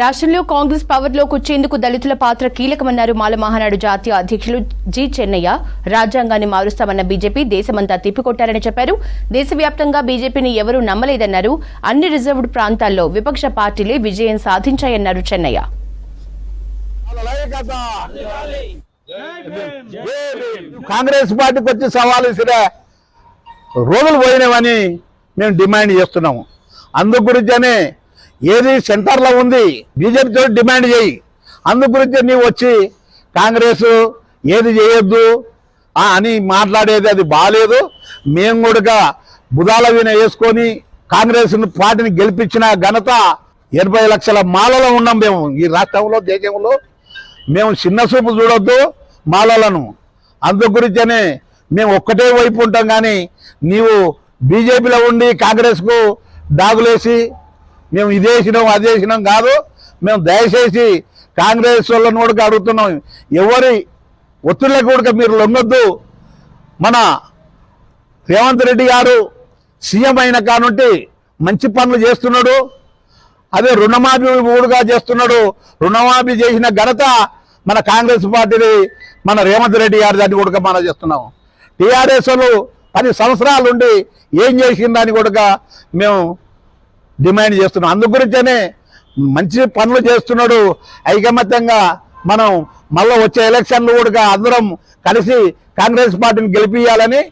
రాష్ట్రంలో కాంగ్రెస్ పవర్లోకి వచ్చేందుకు దళితుల పాత్ర కీలకమన్నారు మాల మహానాడు జాతీయ అధ్యక్షులు జి చెన్నయ్య. రాజ్యాంగాన్ని మారుస్తామన్న బీజేపీ దేశమంతా తిప్పికొట్టారని చెప్పారు. దేశవ్యాప్తంగా బీజేపీని ఎవరూ నమ్మలేదన్నారు. అన్ని రిజర్వ్డ్ ప్రాంతాల్లో విపక్ష పార్టీలే విజయం సాధించాయన్నారు చెన్నయ్య. కాంగ్రెస్ పార్టీకి వచ్చి సవాలు రోజులు పోయినవని మేము డిమాండ్ చేస్తున్నాము. అందు గురించనే ఏది సెంటర్లో ఉంది బీజేపీతో డిమాండ్ చేయి. అందు గురించి నీవు వచ్చి కాంగ్రెస్ ఏది చేయొద్దు అని మాట్లాడేది అది బాగాలేదు మేము కూడా బుధాల వీణ వేసుకొని కాంగ్రెస్ పార్టీని గెలిపించిన ఘనత ఎనభై లక్షల మాలలో ఉన్నాం మేము. ఈ రాష్ట్రంలో దేశంలో మేము చిన్న చూపు చూడొద్దు మాలలను. అందుగురించనే మేము ఒక్కటే వైపు ఉంటాం కానీ నీవు బీజేపీలో ఉండి కాంగ్రెస్కు డాగులేసి మేము ఇది వేసినాం అది వేసినాం కాదు. మేము దయచేసి కాంగ్రెస్ వాళ్ళని కూడా అడుగుతున్నాం. ఎవరి ఒత్తిళ్ళకి కూడా మీరు లొంగొద్దు. మన రేవంత్ రెడ్డి గారు సీఎం అయిన కానుంటి మంచి పనులు చేస్తున్నాడు. అదే రుణమాఫీ కూడా చేస్తున్నాడు. రుణమాఫీ చేసిన ఘనత మన కాంగ్రెస్ పార్టీని మన రేవంత్ రెడ్డి గారి దాన్ని కూడా మనం చేస్తున్నాం. టీఆర్ఎస్ వాళ్ళు పది సంవత్సరాలుండి ఏం చేసిందని కూడా మేము డిమాండ్ చేస్తున్నాం. అందు గురించనే మంచి పనులు చేస్తున్నాడు. ఐకమత్యంగా మనం మళ్ళీ వచ్చే ఎలక్షన్లు కూడా అందరం కలిసి కాంగ్రెస్ పార్టీని గెలిపించాలని